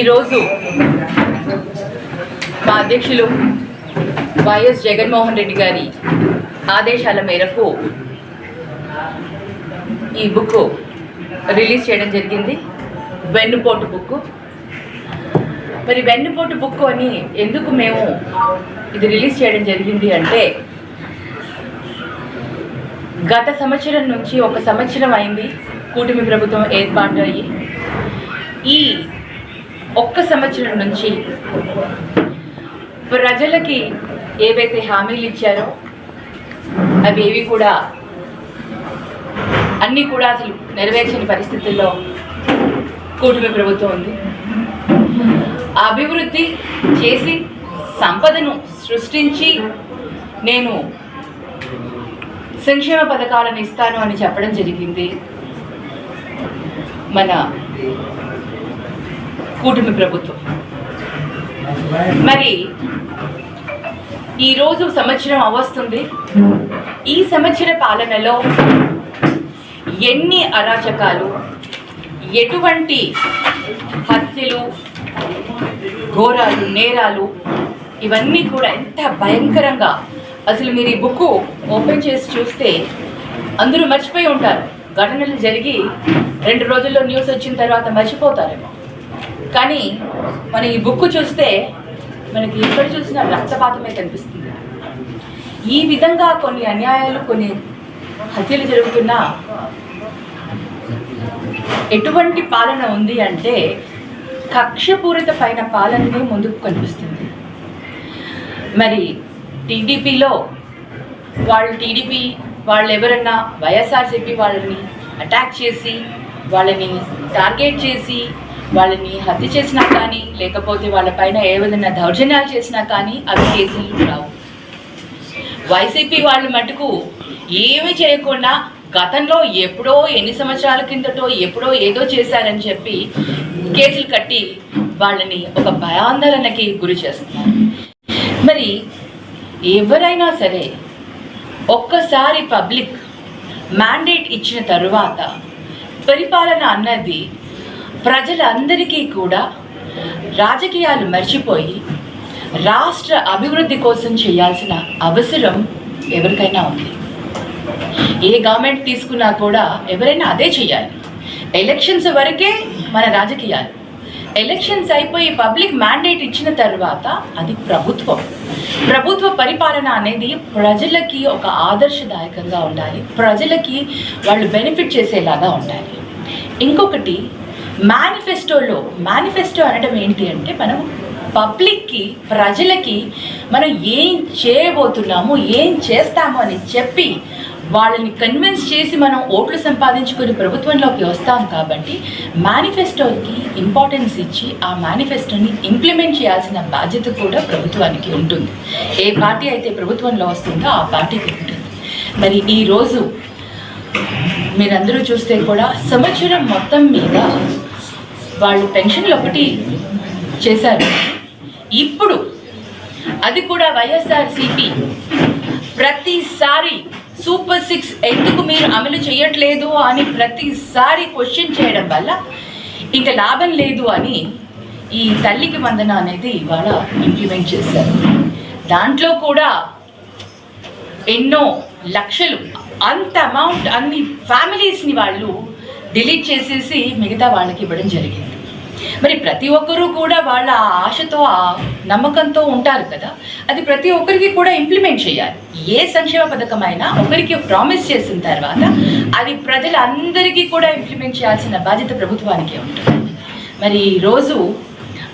ఈరోజు మా అధ్యక్షులు వైఎస్ జగన్మోహన్ రెడ్డి గారి ఆదేశాల మేరకు ఈ బుక్ రిలీజ్ చేయడం జరిగింది. వెన్నుపోటు బుక్. మరి వెన్నుపోటు బుక్ అని ఎందుకు మేము ఇది రిలీజ్ చేయడం జరిగింది అంటే గత సంవత్సరం నుంచి ఒక సంవత్సరం అయింది కూటమి ప్రభుత్వం ఏర్పాటు అయ్యి. ఈ ఒక్క సంవత్సరం నుంచి ప్రజలకి ఏవైతే హామీలు ఇచ్చారో అవి ఏవి కూడా అన్నీ కూడా అసలు నెరవేర్చని పరిస్థితుల్లో కూటమి ప్రభుత్వం ఉంది. అభివృద్ధి చేసి సంపదను సృష్టించి నేను సంక్షేమ పథకాలను ఇస్తాను అని చెప్పడం జరిగింది. మన కూటమి ప్రభుత్వం. మరి ఈరోజు సంవత్సరం అవస్తుంది. ఈ సంవత్సర పాలనలో ఎన్ని అరాచకాలు ఎటువంటి హత్యలు ఘోరాలు నేరాలు ఇవన్నీ కూడా ఎంత భయంకరంగా అసలు మీరు ఈ బుక్ ఓపెన్ చేసి చూస్తే అందరూ మర్చిపోయి ఉంటారు. ఘటనలు జరిగి రెండు రోజుల్లో న్యూస్ వచ్చిన తర్వాత మర్చిపోతారేమో. కానీ మన ఈ బుక్ చూస్తే మనకి ఎక్కడ చూసినా రక్తపాతమే కనిపిస్తుంది. ఈ విధంగా కొన్ని అన్యాయాలు కొన్ని హత్యలు జరుగుతున్నా ఎటువంటి పాలన ఉంది అంటే కక్షపూరిత పైన పాలననే ముందుకు కనిపిస్తుంది. మరి టీడీపీలో వాళ్ళు టీడీపీ వాళ్ళు ఎవరన్నా వైఎస్ఆర్సీపీ వాళ్ళని అటాక్ చేసి వాళ్ళని టార్గెట్ చేసి వాళ్ళని హత్య చేసినా కానీ లేకపోతే వాళ్ళపైన పైన విధంగా దౌర్జన్యాలు చేసినా కానీ అవి కేసులు రావు. వైసీపీ వాళ్ళు మటుకు ఏమి చేయకుండా గతంలో ఎప్పుడో ఎన్ని సంవత్సరాల కిందటో ఎప్పుడో ఏదో చేశారని చెప్పి కేసులు కట్టి వాళ్ళని ఒక భయాందోళనకి గురి చేస్తున్నారు. మరి ఎవరైనా సరే ఒక్కసారి పబ్లిక్ మ్యాండేట్ ఇచ్చిన తరువాత పరిపాలన అన్నది ప్రజలందరికీ కూడా రాజకీయాలు మర్చిపోయి రాష్ట్ర అభివృద్ధి కోసం చేయాల్సిన అవసరం ఎవరికైనా ఉంది. ఏ గవర్నమెంట్ తీసుకున్నా కూడా ఎవరైనా అదే చేయాలి. ఎలక్షన్స్ వరకే మన రాజకీయాలు. ఎలక్షన్స్ అయిపోయి పబ్లిక్ మ్యాండేట్ ఇచ్చిన తర్వాత అది ప్రభుత్వం. ప్రభుత్వ పరిపాలన అనేది ప్రజలకి ఒక ఆదర్శదాయకంగా ఉండాలి. ప్రజలకి వాళ్ళు బెనిఫిట్ చేసేలాగా ఉండాలి. ఇంకొకటి మేనిఫెస్టోలో మేనిఫెస్టో అనడం ఏంటి అంటే మనం పబ్లిక్కి ప్రజలకి మనం ఏం చేయబోతున్నాము ఏం చేస్తాము అని చెప్పి వాళ్ళని కన్విన్స్ చేసి మనం ఓట్లు సంపాదించుకొని ప్రభుత్వంలోకి వస్తాం కాబట్టి మేనిఫెస్టోకి ఇంపార్టెన్స్ ఇచ్చి ఆ మేనిఫెస్టోని ఇంప్లిమెంట్ చేయాల్సిన బాధ్యత కూడా ప్రభుత్వానికి ఉంటుంది. ఏ పార్టీ అయితే ప్రభుత్వంలో వస్తుందో ఆ పార్టీకి ఉంటుంది. మరి ఈరోజు మీరందరూ చూస్తే కూడా సంవత్సరం మొత్తం మీద వాళ్ళు పెన్షన్లు ఒకటి చేశారు. ఇప్పుడు అది కూడా వైఎస్ఆర్సిపి. ప్రతిసారి సూపర్ సిక్స్ ఎందుకు మీరు అమలు చేయట్లేదు అని ప్రతిసారి క్వశ్చన్ చేయడం వల్ల ఇంకా లాభం లేదు అని ఈ తల్లికి వందన అనేది ఇవాళ ఇంప్లిమెంట్ చేశారు. దాంట్లో కూడా ఎన్నో లక్షలు అంత అమౌంట్ అన్ని ఫ్యామిలీస్ని వాళ్ళు డిలీట్ చేసేసి మిగతా వాళ్ళకి ఇవ్వడం జరిగింది. మరి ప్రతి ఒక్కరూ కూడా వాళ్ళ ఆ ఆశతో ఆ నమ్మకంతో ఉంటారు కదా అది ప్రతి ఒక్కరికి కూడా ఇంప్లిమెంట్ చేయాలి. ఏ సంక్షేమ పథకం అయినా ఒకరికి ప్రామిస్ చేసిన తర్వాత అది ప్రజలందరికీ కూడా ఇంప్లిమెంట్ చేయాల్సిన బాధ్యత ప్రభుత్వానికే ఉంటుంది. మరి ఈరోజు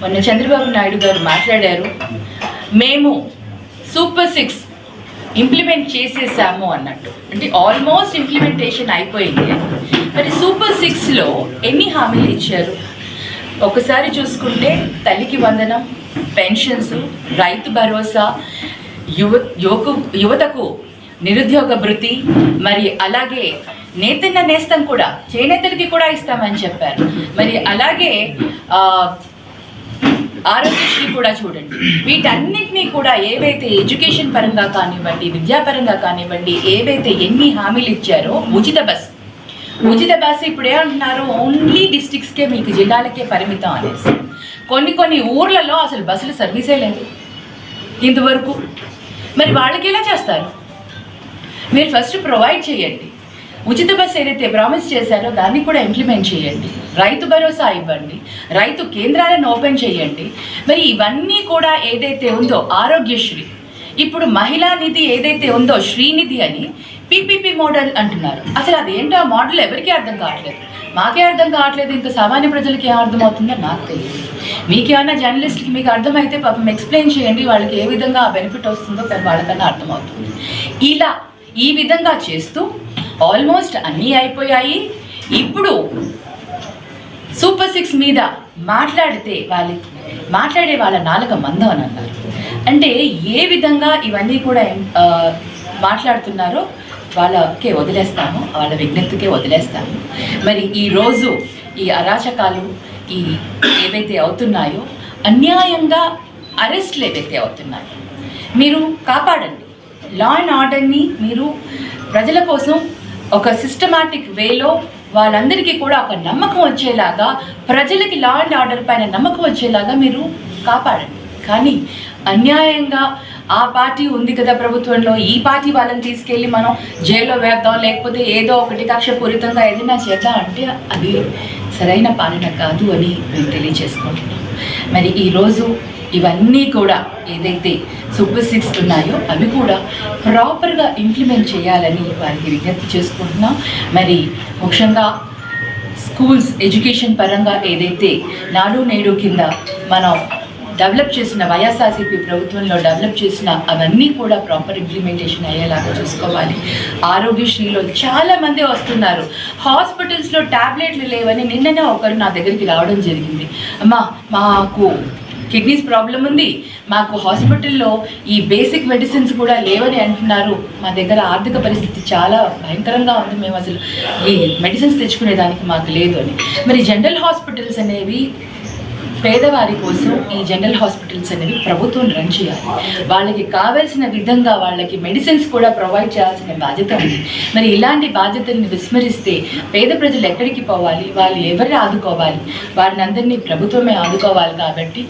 మొన్న చంద్రబాబు నాయుడు గారు మాట్లాడారు మేము సూపర్ సిక్స్ ఇంప్లిమెంట్ చేసేసాము అన్నట్టు. అంటే ఆల్మోస్ట్ ఇంప్లిమెంటేషన్ అయిపోయింది. మరి సూపర్ సిక్స్లో ఎన్ని హామీలు ఇచ్చారు? ఒకసారి చూసుకుంటే తల్లికి వందనం పెన్షన్స్ రైతు భరోసా యువ యువకు యువతకు నిరుద్యోగ భృతి మరి అలాగే నేతన్న నేస్తం కూడా చేనేతలకి కూడా ఇస్తామని చెప్పారు. మరి అలాగే ఆరోగ్యశ్రీ కూడా చూడండి. వీటన్నిటినీ కూడా ఏవైతే ఎడ్యుకేషన్ పరంగా కానివ్వండి విద్యాపరంగా కానివ్వండి ఏవైతే ఎన్ని హామీలు ఇచ్చారో ఉచిత బస్. ఉచిత బస్సు ఇప్పుడు ఏమంటున్నారు ఓన్లీ డిస్ట్రిక్ట్స్కే మీకు జిల్లాలకే పరిమితం అనేసి. కొన్ని కొన్ని ఊర్లలో అసలు బస్సులు సర్వీసే లేదు ఇంతవరకు. మరి వాళ్ళకి ఎలా చేస్తారు? మీరు ఫస్ట్ ప్రొవైడ్ చేయండి. ఉచిత బస్సు ఏదైతే ప్రామిస్ చేశారో దాన్ని కూడా ఇంప్లిమెంట్ చేయండి. రైతు భరోసా ఇవ్వండి. రైతు కేంద్రాలను ఓపెన్ చేయండి. మరి ఇవన్నీ కూడా ఏదైతే ఉందో ఆరోగ్యశ్రీ. ఇప్పుడు మహిళా నిధి ఏదైతే ఉందో శ్రీనిధి అని పీపీపీ మోడల్ అంటున్నారు. అసలు అదేంటో ఆ మోడల్ ఎవరికీ అర్థం కావట్లేదు. మాకే అర్థం కావట్లేదు. ఇంకా సామాన్య ప్రజలకి ఏం అర్థమవుతుందో నాకు తెలియదు. మీకేమన్నా జర్నలిస్ట్కి మీకు అర్థమైతే పాపం ఎక్స్ప్లెయిన్ చేయండి. వాళ్ళకి ఏ విధంగా ఆ బెనిఫిట్ వస్తుందో వాళ్ళకన్నా అర్థమవుతుంది. ఇలా ఈ విధంగా చేస్తూ ఆల్మోస్ట్ అన్నీ అయిపోయాయి. ఇప్పుడు సూపర్ సిక్స్ మీద మాట్లాడితే వాళ్ళ మాట్లాడే వాళ్ళ నాలుక మందం అని అన్నారు. అంటే ఏ విధంగా ఇవన్నీ కూడా మాట్లాడుతున్నారో వాళ్ళకే వదిలేస్తాము వాళ్ళ విజ్ఞప్తికే వదిలేస్తాము. మరి ఈరోజు ఈ అరాచకాలు ఈ ఏవైతే అవుతున్నాయో అన్యాయంగా అరెస్ట్లు ఏవైతే అవుతున్నాయో మీరు కాపాడండి. లా అండ్ ఆర్డర్ని మీరు ప్రజల కోసం ఒక సిస్టమాటిక్ వేలో వాళ్ళందరికీ కూడా ఒక నమ్మకం వచ్చేలాగా ప్రజలకి లా అండ్ ఆర్డర్ పైన నమ్మకం వచ్చేలాగా మీరు కాపాడండి. కానీ అన్యాయంగా ఆ పార్టీ ఉంది కదా ప్రభుత్వంలో ఈ పార్టీ వాళ్ళని తీసుకెళ్ళి మనం జైల్లో వేద్దాం లేకపోతే ఏదో ఒకటి కక్షపూరితంగా ఏదైనా చేద్దాం అంటే అది సరైన పాలన కాదు అని మేము తెలియజేసుకుంటున్నాం మరి ఈరోజు ఇవన్నీ కూడా ఏదైతే సూపర్ సిక్స్ ఉన్నాయో అవి కూడా ప్రాపర్గా ఇంప్లిమెంట్ చేయాలని వారికి విజ్ఞప్తి చేసుకుంటున్నాం. మరి ముఖ్యంగా స్కూల్స్ ఎడ్యుకేషన్ పరంగా ఏదైతే నాడు నేడు కింద మనం డెవలప్ చేసిన వైఎస్ఆర్సీపీ ప్రభుత్వంలో డెవలప్ చేసిన అవన్నీ కూడా ప్రాపర్ ఇంప్లిమెంటేషన్ అయ్యేలాగా చూసుకోవాలి. ఆరోగ్యశ్రీలో చాలామంది వస్తున్నారు. హాస్పిటల్స్లో ట్యాబ్లెట్లు లేవని నిన్ననే ఒకరు నా దగ్గరికి రావడం జరిగింది. అమ్మా మాకు కిడ్నీస్ ప్రాబ్లం ఉంది. మాకు హాస్పిటల్లో ఈ బేసిక్ మెడిసిన్స్ కూడా లేవని అంటున్నారు. మా దగ్గర ఆర్థిక పరిస్థితి చాలా భయంకరంగా ఉంది. మేము అసలు ఈ మెడిసిన్స్ తెచ్చుకునేదానికి మాకు లేదు అని. మరి జనరల్ హాస్పిటల్స్ అనేవి పేదవారి కోసం ఈ జనరల్ హాస్పిటల్స్ అనేవి ప్రభుత్వం రన్ చేయాలి. వాళ్ళకి కావాల్సిన విధంగా వాళ్ళకి మెడిసిన్స్ కూడా ప్రొవైడ్ చేయాల్సిన బాధ్యత ఉంది. మరి ఇలాంటి బాధ్యతల్ని విస్మరిస్తే పేద ప్రజలు ఎక్కడికి పోవాలి? వాళ్ళు ఎవరిని ఆదుకోవాలి? వారిని అందరినీ ప్రభుత్వమే ఆదుకోవాలి కాబట్టి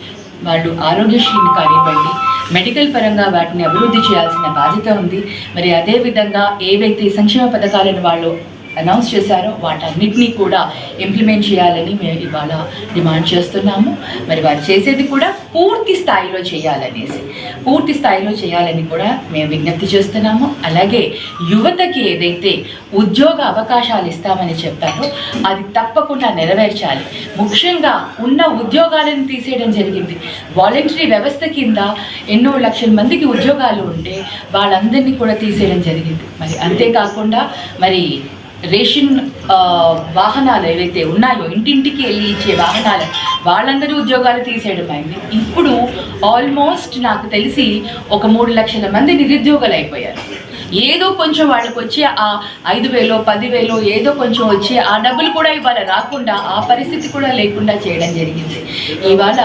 వాళ్ళు ఆరోగ్యశ్రీని కానివ్వండి మెడికల్ పరంగా వాటిని అభివృద్ధి చేయాల్సిన బాధ్యత ఉంది. మరి అదేవిధంగా ఏవైతే సంక్షేమ పథకాలను వాళ్ళు అనౌన్స్ చేశారో వాటన్నిటినీ కూడా ఇంప్లిమెంట్ చేయాలని మేము ఇవాళ డిమాండ్ చేస్తున్నాము. మరి వారు చేసేది కూడా పూర్తి స్థాయిలో చేయాలనేసి. పూర్తి స్థాయిలో చేయాలని కూడా మేము విజ్ఞప్తి చేస్తున్నాము. అలాగే యువతకి ఏదైతే ఉద్యోగ అవకాశాలు ఇస్తామని చెప్పారో అది తప్పకుండా నెరవేర్చాలి. ముఖ్యంగా ఉన్న ఉద్యోగాలను తీసేయడం జరిగింది. వాలంటరీ వ్యవస్థ కింద ఎన్నో లక్షల మందికి ఉద్యోగాలు ఉంటే వాళ్ళందరినీ కూడా తీసేయడం జరిగింది. మరి అంతేకాకుండా మరి రేషన్ వాహనాలు ఏవైతే ఉన్నాయో ఇంటింటికి వెళ్ళి ఇచ్చే వాహనాలు వాళ్ళందరూ ఉద్యోగాలు తీసేయడం అయింది. ఇప్పుడు ఆల్మోస్ట్ నాకు తెలిసి ఒక మూడు లక్షల మంది నిరుద్యోగులు అయిపోయారు. ఏదో కొంచెం వాళ్ళకి వచ్చి ఆ ఐదు వేలో పదివేలో ఏదో కొంచెం వచ్చి ఆ డబ్బులు కూడా ఇవాళ రాకుండా ఆ పరిస్థితి కూడా లేకుండా చేయడం జరిగింది. ఇవాళ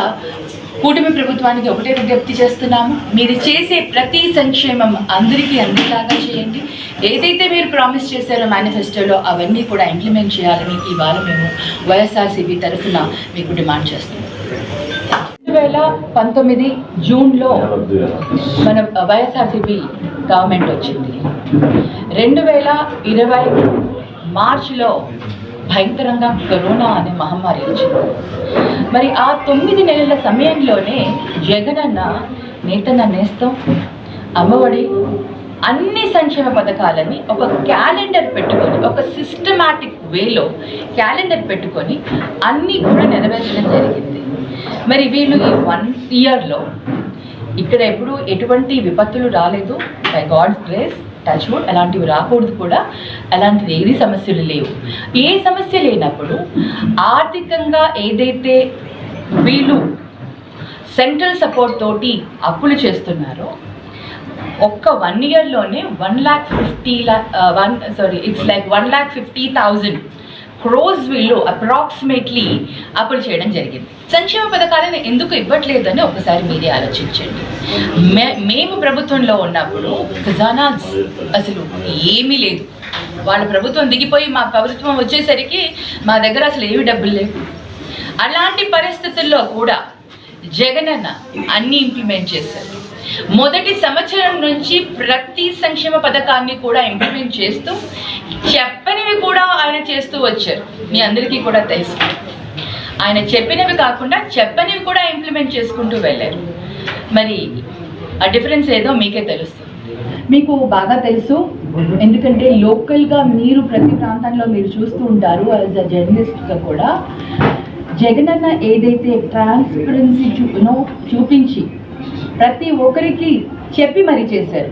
కూటమి ప్రభుత్వానికి ఒకటే విజ్ఞప్తి చేస్తున్నాము. మీరు చేసే ప్రతి సంక్షేమం అందరికీ అందేలాగా చేయండి. ఏదైతే మీరు ప్రామిస్ చేశారో మేనిఫెస్టోలో అవన్నీ కూడా ఇంప్లిమెంట్ చేయాలని ఇవాళ మేము వైఎస్ఆర్సీపీ తరఫున మీకు డిమాండ్ చేస్తున్నాం. రెండు వేల పంతొమ్మిది జూన్లో మన వైఎస్ఆర్సీపీ గవర్నమెంట్ వచ్చింది. రెండు వేల ఇరవై మార్చిలో భయంకరంగా కరోనా అనే మహమ్మారి వచ్చింది. మరి ఆ తొమ్మిది నెలల సమయంలోనే జగనన్న నేతన్న నేస్తం అమ్మఒడి అన్ని సంక్షేమ పథకాలని ఒక క్యాలెండర్ పెట్టుకొని ఒక సిస్టమాటిక్ వేలో క్యాలెండర్ పెట్టుకొని అన్నీ కూడా నెరవేర్చడం జరిగింది. మరి వీళ్ళు ఈ వన్ ఇయర్లో ఇక్కడ ఎప్పుడు ఎటువంటి విపత్తులు రాలేదు. By god's grace touch wood అలాంటివి రాకూడదు కూడా. అలాంటివి ఏది సమస్యలు లేవు. ఏ సమస్య లేనప్పుడు ఆర్థికంగా ఏదైతే వీళ్ళు సెంట్రల్ సపోర్ట్ తోటి అప్పులు చేస్తున్నారో ఒక్క one ఇయర్లోనే one lakh fifty lakh one sorry it's like one lakh fifty thousand crores వీళ్ళు అప్రాక్సిమేట్లీ అప్పులు చేయడం జరిగింది. సంక్షేమ పథకాలను ఎందుకు ఇవ్వట్లేదని ఒకసారి మీరే ఆలోచించండి. మే మేము ప్రభుత్వంలో ఉన్నప్పుడు ఖజానా అసలు ఏమీ లేదు. వాళ్ళ ప్రభుత్వం దిగిపోయి మా ప్రభుత్వం వచ్చేసరికి మా దగ్గర అసలు ఏమి డబ్బులు లేవు. అలాంటి పరిస్థితుల్లో కూడా జగనన్న అన్నీ ఇంప్లిమెంట్ చేశారు. మొదటి సంవత్సరం నుంచి ప్రతి సంక్షేమ పథకాన్ని కూడా ఇంప్లిమెంట్ చేస్తూ చెప్పనివి కూడా ఆయన చేస్తూ వచ్చారు. మీ అందరికీ కూడా తెలుసు. ఆయన చెప్పినవి కాకుండా చెప్పనివి కూడా ఇంప్లిమెంట్ చేసుకుంటూ వెళ్ళారు. మరి ఆ డిఫరెన్స్ ఏదో మీకే తెలుస్తుంది మీకు బాగా తెలుసు. ఎందుకంటే లోకల్గా మీరు ప్రతి ప్రాంతంలో మీరు చూస్తూ ఉంటారు యాజ్ అ జర్నలిస్ట్గా కూడా. జగనన్న ఏదైతే ట్రాన్స్పరెన్సీ చూ చూపించి ప్రతి ఒక్కరికి చెప్పి మరి చేశారు.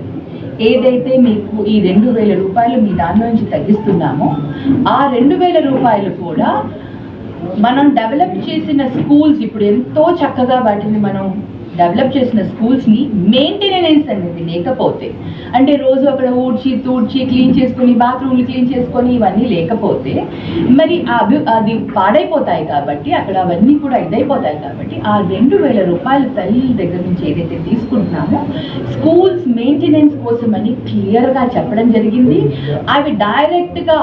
ఏదైతే మీకు ఈ రెండు వేల రూపాయలు మీ దాని నుంచి తగ్గిస్తున్నామో ఆ రెండు వేల రూపాయలు కూడా మనం డెవలప్ చేసిన స్కూల్స్ ఇప్పుడు ఎంతో చక్కగా వాటిని మనం డెవలప్ చేసిన స్కూల్స్ని మెయింటెనెన్స్ అనేది లేకపోతే అంటే రోజు అక్కడ ఊడ్చి తూడ్చి క్లీన్ చేసుకొని బాత్రూమ్లు క్లీన్ చేసుకొని ఇవన్నీ లేకపోతే మరి అభి అది పాడైపోతాయి కాబట్టి అక్కడ అవన్నీ కూడా ఇదైపోతాయి కాబట్టి ఆ రెండు వేల రూపాయల తల్లి దగ్గర నుంచి ఏదైతే తీసుకుంటున్నామో స్కూల్స్ మెయింటెనెన్స్ కోసమని క్లియర్గా చెప్పడం జరిగింది. అవి డైరెక్ట్గా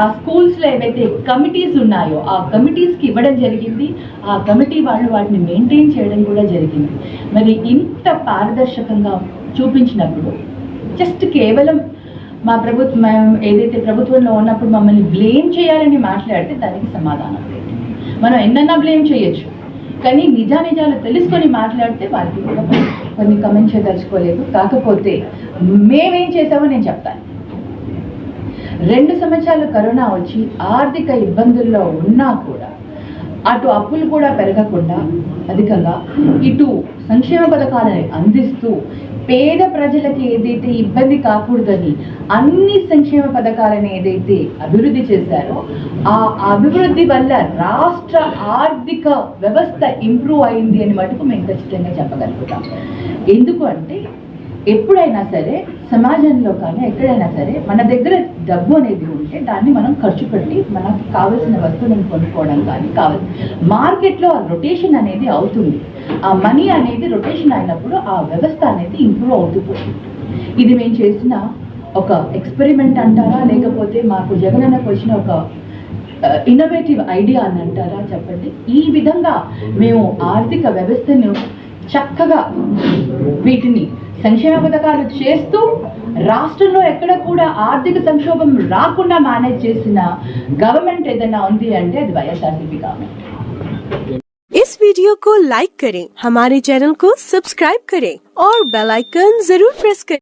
ఆ స్కూల్స్లో ఏవైతే కమిటీస్ ఉన్నాయో ఆ కమిటీస్కి ఇవ్వడం జరిగింది. ఆ కమిటీ వాళ్ళు వాటిని మెయింటైన్ చేయడం కూడా జరిగింది. మరి ఇంత పారదర్శకంగా చూపించినప్పుడు జస్ట్ కేవలం మా ప్రభుత్వం మేము ఏదైతే ప్రభుత్వంలో ఉన్నప్పుడు మమ్మల్ని బ్లేమ్ చేయాలని మాట్లాడితే దానికి సమాధానం. లేదు మనం ఎన్నన్నా బ్లేమ్ చేయొచ్చు. కానీ నిజానిజాలు తెలుసుకొని మాట్లాడితే వారికి కూడా కొన్ని కమెంట్ చేయదలుచుకోలేదు. కాకపోతే మేమేం చేసామో నేను చెప్తాను. రెండు సంవత్సరాలు కరోనా వచ్చి ఆర్థిక ఇబ్బందుల్లో ఉన్నా కూడా అటు అప్పులు కూడా పెరగకుండా అధికంగా ఇటు సంక్షేమ పథకాలని అందిస్తూ పేద ప్రజలకి ఏదైతే ఇబ్బంది కాకూడదని అన్ని సంక్షేమ పథకాలను ఏదైతే అభివృద్ధి చేశారో ఆ అభివృద్ధి వల్ల రాష్ట్ర ఆర్థిక వ్యవస్థ ఇంప్రూవ్ అయింది అని మటుకు మేము ఖచ్చితంగా చెప్పగలుగుతాం. ఎందుకు అంటే ఎప్పుడైనా సరే సమాజంలో కానీ ఎక్కడైనా సరే మన దగ్గర డబ్బు అనేది ఉంటే దాన్ని మనం ఖర్చు పెట్టి మనకి కావలసిన వస్తువులను కొనుక్కోవడం కానీ కావాలి మార్కెట్లో ఆ రొటేషన్ అనేది అవుతుంది. ఆ మనీ అనేది రొటేషన్ అయినప్పుడు ఆ వ్యవస్థ అనేది ఇంప్రూవ్ అవుతూ పోతుంది ఇది మేము చేసిన ఒక ఎక్స్పెరిమెంట్ అంటారా? లేకపోతే మాకు జగనన్నకు వచ్చిన ఒక ఇన్నోవేటివ్ ఐడియా అని అంటారా? చెప్పండి. ఈ విధంగా మేము ఆర్థిక వ్యవస్థను చక్కగా వీటిని సంక్షేమ పథకాలు చేస్తూ రాష్ట్రంలో ఎక్కడ కూడా ఆర్థిక సంక్షోభం రాకుండా మేనేజ్ చేసిన గవర్నమెంట్ ఏదైనా ఉంది అంటే అది వైఎస్ఆర్సీపీ గవర్నమెంట్ इस वीडियो को लाइक करें हमारे चैनल को सब्सक्राइब करें और बेल आइकन जरूर प्रेस करें